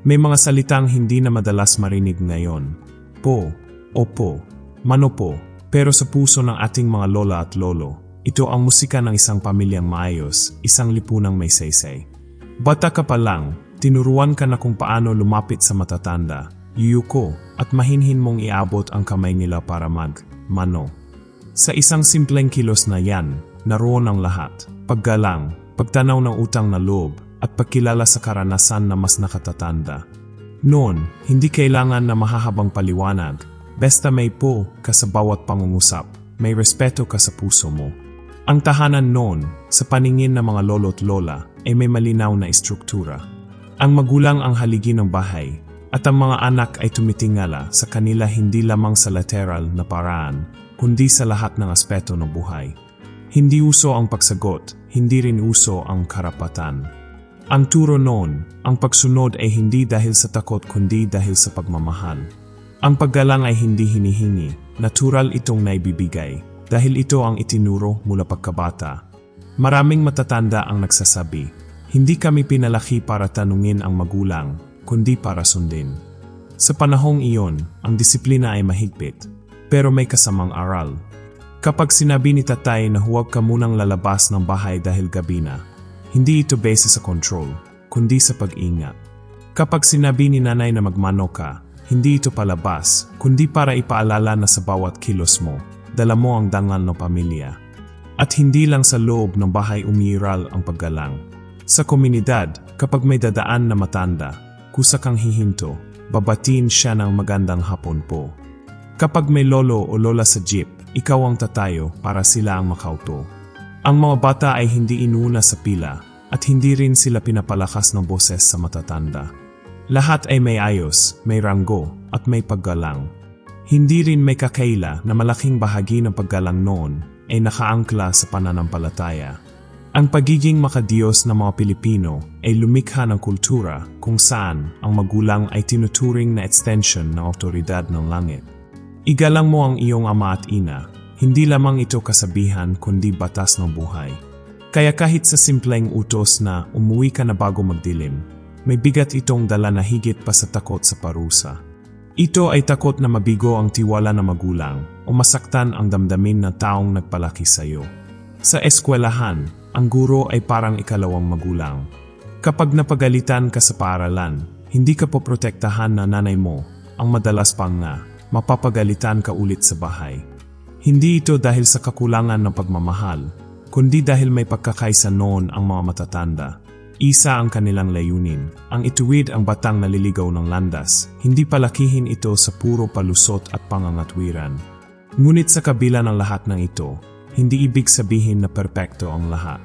May mga salitang hindi na madalas marinig ngayon. Po, opo, manopo, pero sa puso ng ating mga lola at lolo, ito ang musika ng isang pamilyang maayos, isang lipunang may saysay. Bata ka pa lang, tinuruan ka na kung paano lumapit sa matatanda, yuyuko, at mahinhin mong iabot ang kamay nila para mag, mano. Sa isang simpleng kilos na yan, naroon ang lahat. Paggalang, pagtanaw ng utang na loob, at pagkilala sa karanasan na mas nakatatanda. Noon, hindi kailangan na mahahabang paliwanag. Basta may po ka sa bawat pangungusap, may respeto ka sa puso mo. Ang tahanan noon, sa paningin ng mga lolo't lola, ay may malinaw na istruktura. Ang magulang ang haligi ng bahay, at ang mga anak ay tumitingala sa kanila hindi lamang sa lateral na paraan, kundi sa lahat ng aspeto ng buhay. Hindi uso ang pagsagot, hindi rin uso ang karapatan. Ang turo noon, ang pagsunod ay hindi dahil sa takot kundi dahil sa pagmamahal. Ang paggalang ay hindi hinihingi, natural itong naibibigay, dahil ito ang itinuro mula pagkabata. Maraming matatanda ang nagsasabi, hindi kami pinalaki para tanungin ang magulang, kundi para sundin. Sa panahong iyon, ang disiplina ay mahigpit, pero may kasamang aral. Kapag sinabi ni tatay na huwag ka munang lalabas ng bahay dahil gabi na, hindi ito base sa control, kundi sa pag-ingat. Kapag sinabi ni nanay na magmano ka, hindi ito palabas, kundi para ipaalala na sa bawat kilos mo, dala mo ang dangal ng pamilya. At hindi lang sa loob ng bahay umiiral ang paggalang. Sa komunidad, kapag may dadaan na matanda, kusa kang hihinto, babatiin siya ng magandang hapon po. Kapag may lolo o lola sa jeep, ikaw ang tatayo para sila ang makauto. Ang mga bata ay hindi inuna sa pila at hindi rin sila pinapalakas ng boses sa matatanda. Lahat ay may ayos, may ranggo at may paggalang. Hindi rin may kakaila na malaking bahagi ng paggalang noon ay nakaangkla sa pananampalataya. Ang pagiging makadiyos ng mga Pilipino ay lumikha ng kultura kung saan ang magulang ay tinuturing na extension ng otoridad ng langit. Igalang mo ang iyong ama at ina hindi lamang ito kasabihan kundi batas ng buhay. Kaya kahit sa simpleng utos na umuwi ka na bago magdilim, may bigat itong dala na higit pa sa takot sa parusa. Ito ay takot na mabigo ang tiwala ng magulang o masaktan ang damdamin ng taong nagpalaki sa iyo. Sa eskwelahan, ang guro ay parang ikalawang magulang. Kapag napagalitan ka sa paaralan, hindi ka poprotektahan na nanay mo, ang madalas pang nga, mapapagalitan ka ulit sa bahay. Hindi ito dahil sa kakulangan ng pagmamahal, kundi dahil may pagkakaisa noon ang mga matatanda. Isa ang kanilang layunin, ang ituwid ang batang naliligaw ng landas, hindi palakihin ito sa puro palusot at pangangatwiran. Ngunit sa kabila ng lahat ng ito, hindi ibig sabihin na perpekto ang lahat.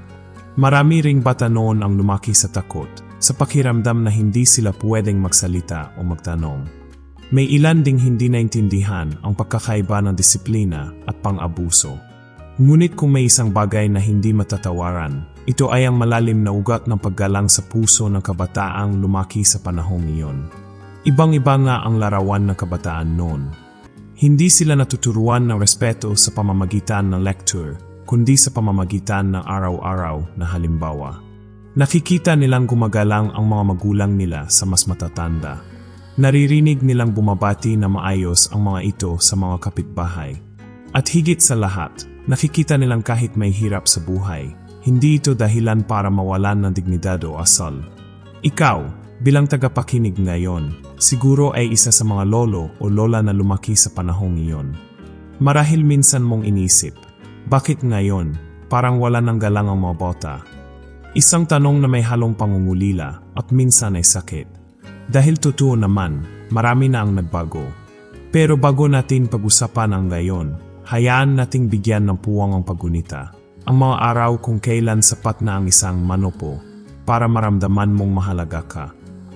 Marami ring bata noon ang lumaki sa takot, sa pakiramdam na hindi sila pwedeng magsalita o magtanong. May ilan ding hindi naintindihan ang pagkakaiba ng disiplina at pang-abuso. Ngunit kung may isang bagay na hindi matatawaran, ito ay ang malalim na ugat ng paggalang sa puso ng kabataang lumaki sa panahong iyon. Ibang-iba nga ang larawan ng kabataan noon. Hindi sila natuturuan ng respeto sa pamamagitan ng lecture, kundi sa pamamagitan ng araw-araw na halimbawa. Nakikita nilang gumagalang ang mga magulang nila sa mas matatanda Naririnig nilang bumabati na maayos ang mga ito sa mga kapitbahay. At higit sa lahat, nakikita nilang kahit may hirap sa buhay, hindi ito dahilan para mawalan ng dignidad o asal. Ikaw, bilang tagapakinig ngayon, siguro ay isa sa mga lolo o lola na lumaki sa panahong iyon. Marahil minsan mong inisip, bakit ngayon, parang wala ng galang ang mga bota? Isang tanong na may halong pangungulila at minsan ay sakit. Dahil totoo naman, marami na ang nagbago. Pero bago natin pag-usapan ang gayon, hayaan nating bigyan ng puwang ang pagunita. Ang mga araw kung kailan sapat na ang isang manopo para maramdaman mong mahalaga ka.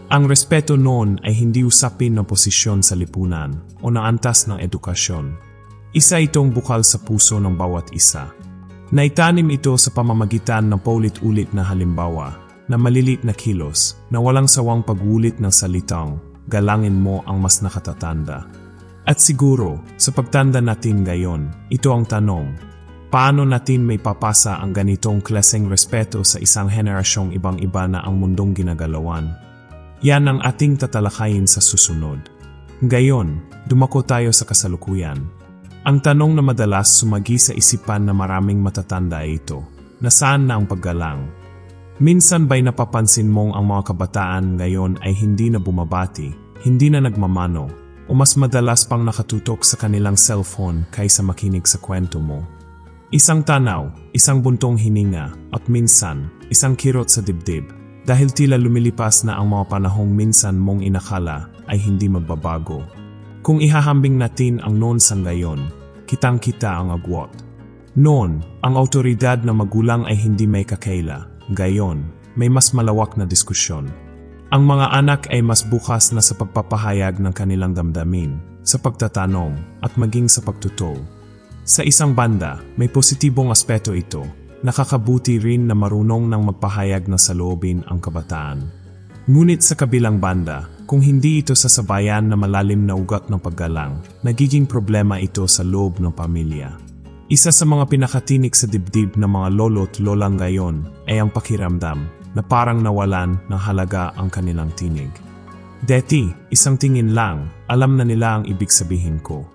Ang respeto noon ay hindi usapin ng posisyon sa lipunan o ng antas ng edukasyon. Isa itong bukal sa puso ng bawat isa. Naitanim ito sa pamamagitan ng paulit-ulit na halimbawa na malilit na kilos na walang sawang pagulit ng salitang galangin mo ang mas nakatatanda. At siguro, sa pagtanda natin ngayon, ito ang tanong, paano natin may papasa ang ganitong klaseng respeto sa isang henerasyong ibang-iba na ang mundong ginagalawan? Yan ang ating tatalakayin sa susunod. Ngayon, dumako tayo sa kasalukuyan. Ang tanong na madalas sumagi sa isipan na maraming matatanda ay ito, nasaan na ang paggalang? Minsan ba'y napapansin mong ang mga kabataan ngayon ay hindi na bumabati, hindi na nagmamano, o mas madalas pang nakatutok sa kanilang cellphone kaysa makinig sa kwento mo? Isang tanaw, isang buntong hininga, at minsan, isang kirot sa dibdib, dahil tila lumilipas na ang mga panahong minsan mong inakala ay hindi magbabago. Kung ihahambing natin ang noon sa ngayon, kitang-kita ang agwat. Noon, ang autoridad na magulang ay hindi may kakaila. Gayon, may mas malawak na diskusyon. Ang mga anak ay mas bukas na sa pagpapahayag ng kanilang damdamin, sa pagtatanong, at maging sa pagtutol. Sa isang banda, may positibong aspeto ito. Nakakabuti rin na marunong ng magpahayag ng saloobin ang kabataan. Ngunit sa kabilang banda, kung hindi ito sasabayan na malalim na ugat ng paggalang, nagiging problema ito sa loob ng pamilya. Isa sa mga pinakatinik sa dibdib ng mga lolo't lolang ngayon ay ang pakiramdam na parang nawalan ng halaga ang kanilang tinig. Deti, isang tingin lang, alam na nila ang ibig sabihin ko.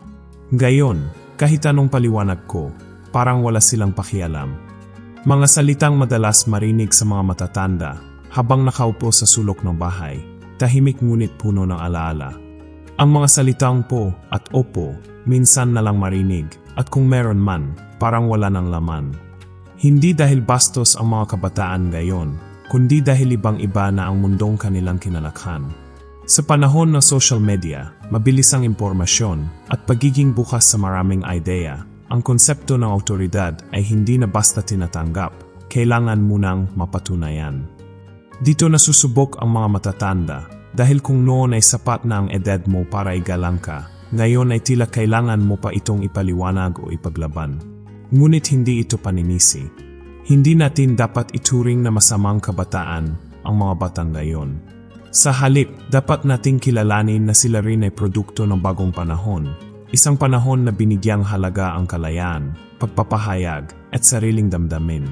Ngayon, kahit anong paliwanag ko, parang wala silang pakialam. Mga salitang madalas marinig sa mga matatanda habang nakaupo sa sulok ng bahay, tahimik ngunit puno ng alaala. Ang mga salitang po at opo minsan na lang marinig at kung meron man, parang wala ng laman. Hindi dahil bastos ang mga kabataan ngayon, kundi dahil ibang iba na ang mundong kanilang kinalakhan. Sa panahon ng social media, mabilis ang impormasyon at pagiging bukas sa maraming idea, ang konsepto ng autoridad ay hindi na basta tinatanggap, kailangan munang mapatunayan. Dito nasusubok ang mga matatanda dahil kung noon ay sapat na ang edad mo para igalang ka, ngayon ay tila kailangan mo pa itong ipaliwanag o ipaglaban. Ngunit hindi ito paninisi. Hindi natin dapat ituring na masamang kabataan ang mga batang ngayon. Sa halip, dapat nating kilalanin na sila rin ay produkto ng bagong panahon. Isang panahon na binigyang halaga ang kalayaan, pagpapahayag, at sariling damdamin.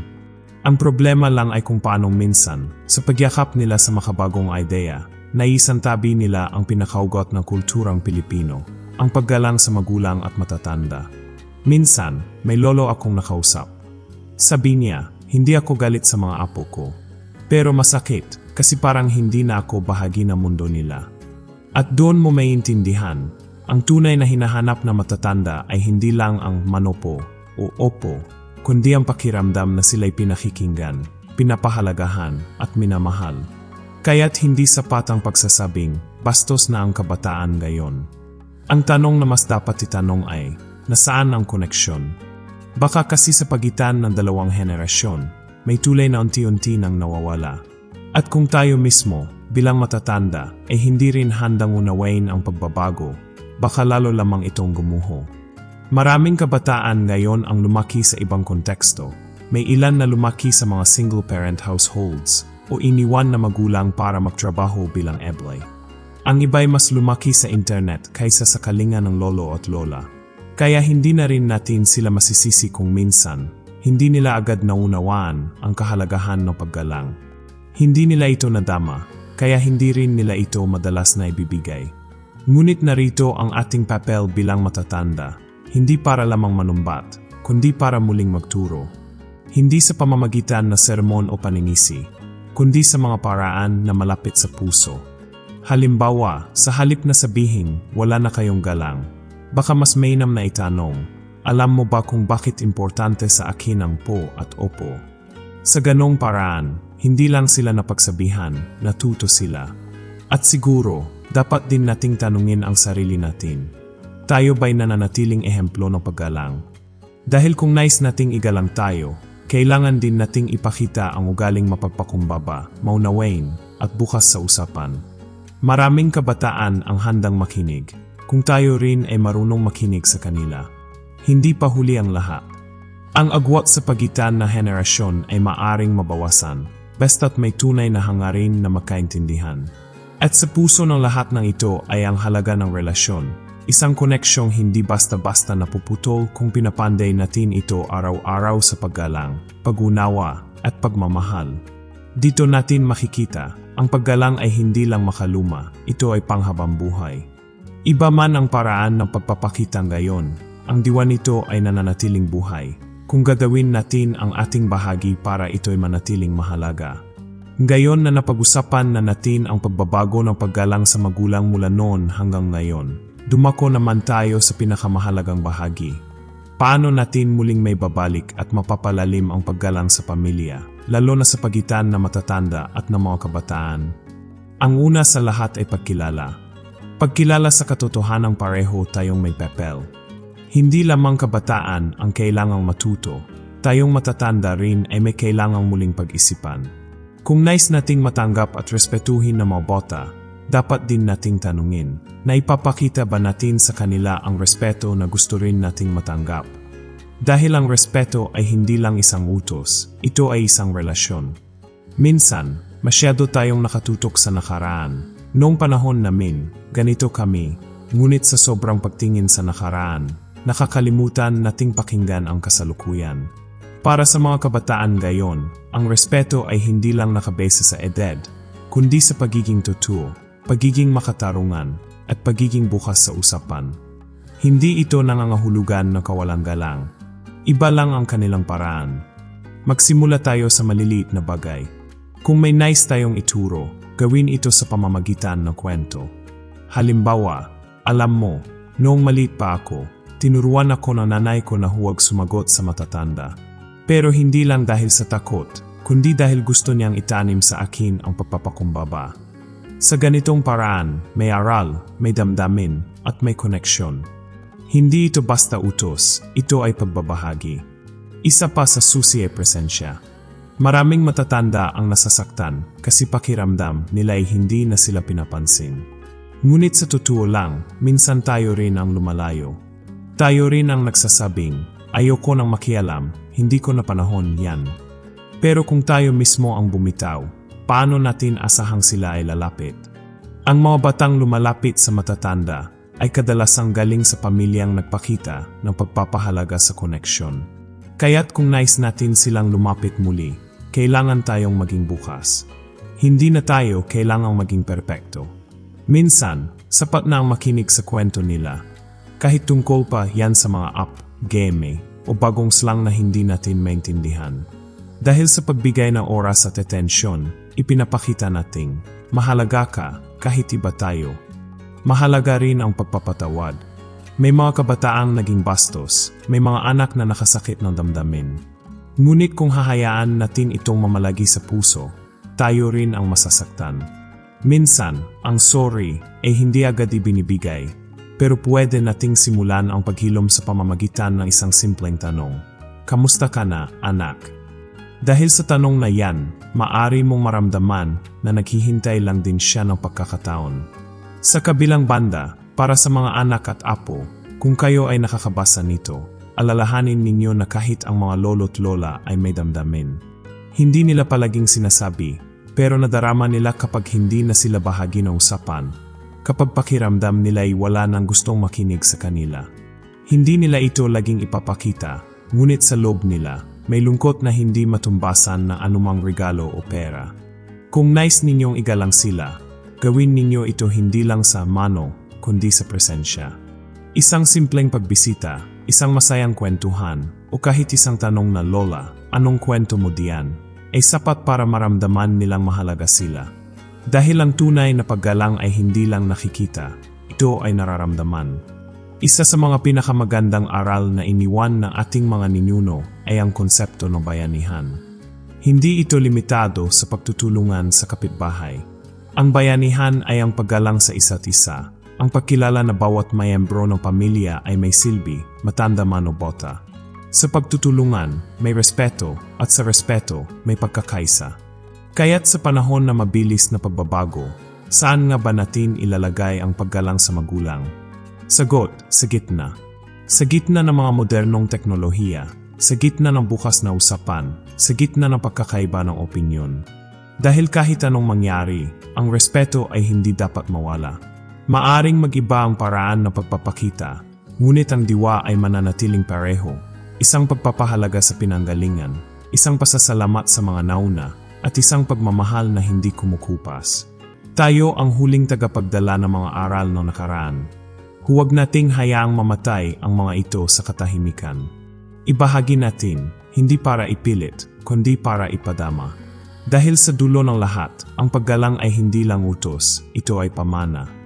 Ang problema lang ay kung paanong minsan, sa pagyakap nila sa makabagong idea, naisantabi nila ang pinakaugot ng kulturang Pilipino, ang paggalang sa magulang at matatanda. Minsan, may lolo akong nakausap. Sabi niya, hindi ako galit sa mga apo ko. Pero masakit kasi parang hindi na ako bahagi ng mundo nila. At doon mo maintindihan, ang tunay na hinahanap na matatanda ay hindi lang ang manopo o opo, kundi ang pakiramdam na sila'y pinakikinggan, pinapahalagahan at minamahal. Kaya't hindi sapat ang pagsasabing, bastos na ang kabataan ngayon. Ang tanong na mas dapat itanong ay, nasaan ang koneksyon? Baka kasi sa pagitan ng dalawang henerasyon, may tulay na unti-unti nang nawawala. At kung tayo mismo, bilang matatanda, ay hindi rin handang unawain ang pagbabago, baka lalo lamang itong gumuho. Maraming kabataan ngayon ang lumaki sa ibang konteksto. May ilan na lumaki sa mga single-parent households o iniwan na magulang para magtrabaho bilang eblay. Ang iba'y mas lumaki sa internet kaysa sa kalinga ng lolo at lola. Kaya hindi na rin natin sila masisisi kung minsan, hindi nila agad naunawaan ang kahalagahan ng paggalang. Hindi nila ito nadama, kaya hindi rin nila ito madalas na ibibigay. Ngunit narito ang ating papel bilang matatanda, hindi para lamang manumbat, kundi para muling magturo. Hindi sa pamamagitan na sermon o paninisi, kundi sa mga paraan na malapit sa puso. Halimbawa, sa halip na sabihin, wala na kayong galang, baka mas mainam na itanong, alam mo ba kung bakit importante sa akin ang po at opo? Sa ganong paraan, hindi lang sila napagsabihan, natuto sila. At siguro, dapat din nating tanungin ang sarili natin. Tayo ba'y nananatiling ehemplo ng paggalang? Dahil kung nais nating igalang tayo, kailangan din nating ipakita ang ugaling mapagpakumbaba, maunawain, at bukas sa usapan. Maraming kabataan ang handang makinig, kung tayo rin ay marunong makinig sa kanila. Hindi pa huli ang lahat. Ang agwat sa pagitan na henerasyon ay maaring mabawasan, basta't may tunay na hangarin na makaintindihan. At sa puso ng lahat ng ito ay ang halaga ng relasyon, Isang koneksyong hindi basta-basta napuputol kung pinapanday natin ito araw-araw sa paggalang, pagunawa, at pagmamahal. Dito natin makikita, ang paggalang ay hindi lang makaluma, ito ay panghabang buhay. Iba man ang paraan ng pagpapakita ngayon, ang diwa nito ay nananatiling buhay. Kung gagawin natin ang ating bahagi para ito'y manatiling mahalaga. Ngayon na napag-usapan na natin ang pagbabago ng paggalang sa magulang mula noon hanggang ngayon, dumako naman tayo sa pinakamahalagang bahagi. Paano natin muling may babalik at mapapalalim ang paggalang sa pamilya, lalo na sa pagitan na matatanda at ng mga kabataan? Ang una sa lahat ay pagkilala. Pagkilala sa katotohanang pareho tayong may pepel. Hindi lamang kabataan ang kailangang matuto, tayong matatanda rin ay may kailangang muling pag-isipan. Kung nais nating matanggap at respetuhin ng mga bota, dapat din nating tanungin, na ipapakita ba natin sa kanila ang respeto na gusto rin nating matanggap? Dahil ang respeto ay hindi lang isang utos, ito ay isang relasyon. Minsan, masyado tayong nakatutok sa nakaraan. Noong panahon namin, ganito kami, ngunit sa sobrang pagtingin sa nakaraan, nakakalimutan nating pakinggan ang kasalukuyan. Para sa mga kabataan gayon, ang respeto ay hindi lang nakabase sa edad, kundi sa pagiging totoo, pagiging makatarungan, at pagiging bukas sa usapan. Hindi ito nangangahulugan ng kawalang galang. Iba lang ang kanilang paraan. Magsimula tayo sa maliliit na bagay. Kung may nice tayong ituro, gawin ito sa pamamagitan ng kwento. Halimbawa, alam mo, noong maliit pa ako, tinuruan ako ng nanay ko na huwag sumagot sa matatanda. Pero hindi lang dahil sa takot, kundi dahil gusto niyang itanim sa akin ang pagpapakumbaba. Sa ganitong paraan, may aral, may damdamin, at may koneksyon. Hindi ito basta utos, ito ay pagbabahagi. Isa pa sa susi ay presensya. Maraming matatanda ang nasasaktan kasi pakiramdam nila ay hindi na sila pinapansin. Ngunit sa totoo lang, minsan tayo rin ang lumalayo. Tayo rin ang nagsasabing, ayoko nang makialam, hindi ko na panahon yan. Pero kung tayo mismo ang bumitaw, paano natin asahang sila ay lalapit? Ang mga batang lumalapit sa matatanda ay kadalasang galing sa pamilyang nagpakita ng pagpapahalaga sa koneksyon. Kaya't kung nais natin silang lumapit muli, kailangan tayong maging bukas. Hindi na tayo kailangang maging perpekto. Minsan, sapat na ang makinig sa kwento nila. Kahit tungkol pa yan sa mga app, game, o bagong slang na hindi natin maintindihan. Dahil sa pagbigay ng oras at atensyon, ipinapakita nating mahalaga ka kahit iba tayo. Mahalaga rin ang pagpapatawad. May mga kabataang naging bastos, may mga anak na nakasakit ng damdamin. Ngunit kung hahayaan natin itong mamalagi sa puso, tayo rin ang masasaktan. Minsan, ang sorry ay hindi agad ibinibigay, pero pwede nating simulan ang paghilom sa pamamagitan ng isang simpleng tanong. Kamusta ka na, anak? Dahil sa tanong na yan, maari mong maramdaman na naghihintay lang din siya ng pagkakataon. Sa kabilang banda, para sa mga anak at apo, kung kayo ay nakakabasa nito, alalahanin ninyo na kahit ang mga lolo't lola ay may damdamin. Hindi nila palaging sinasabi, pero nadarama nila kapag hindi na sila bahagi ng usapan, kapag pakiramdam nila ay wala nang gustong makinig sa kanila. Hindi nila ito laging ipapakita, ngunit sa loob nila, may lungkot na hindi matumbasan ng anumang regalo o pera. Kung nais ninyong igalang sila, gawin ninyo ito hindi lang sa mano, kundi sa presensya. Isang simpleng pagbisita, isang masayang kwentuhan, o kahit isang tanong na lola, anong kwento mo diyan, ay sapat para maramdaman nilang mahalaga sila. Dahil ang tunay na paggalang ay hindi lang nakikita, ito ay nararamdaman. Isa sa mga pinakamagandang aral na iniwan ng ating mga ninuno ay ang konsepto ng bayanihan. Hindi ito limitado sa pagtutulungan sa kapitbahay. Ang bayanihan ay ang paggalang sa isa't isa, ang pagkilala na bawat mayembro ng pamilya ay may silbi, matanda man o bota. Sa pagtutulungan, may respeto at sa respeto, may pagkakaisa. Kaya't sa panahon na mabilis na pagbabago, saan nga ba natin ilalagay ang paggalang sa magulang? Sagot, sa gitna. Sa gitna ng mga modernong teknolohiya, sa gitna ng bukas na usapan, sa gitna ng pagkakaiba ng opinyon. Dahil kahit anong mangyari, ang respeto ay hindi dapat mawala. Maaring mag-iba ang paraan ng pagpapakita, ngunit ang diwa ay mananatiling pareho. Isang pagpapahalaga sa pinanggalingan, isang pasasalamat sa mga nauna, at isang pagmamahal na hindi kumukupas. Tayo ang huling tagapagdala ng mga aral ng nakaraan. Huwag nating hayaang mamatay ang mga ito sa katahimikan. Ibahagi natin, hindi para ipilit, kundi para ipadama. Dahil sa dulo ng lahat, ang paggalang ay hindi lang utos, ito ay pamana.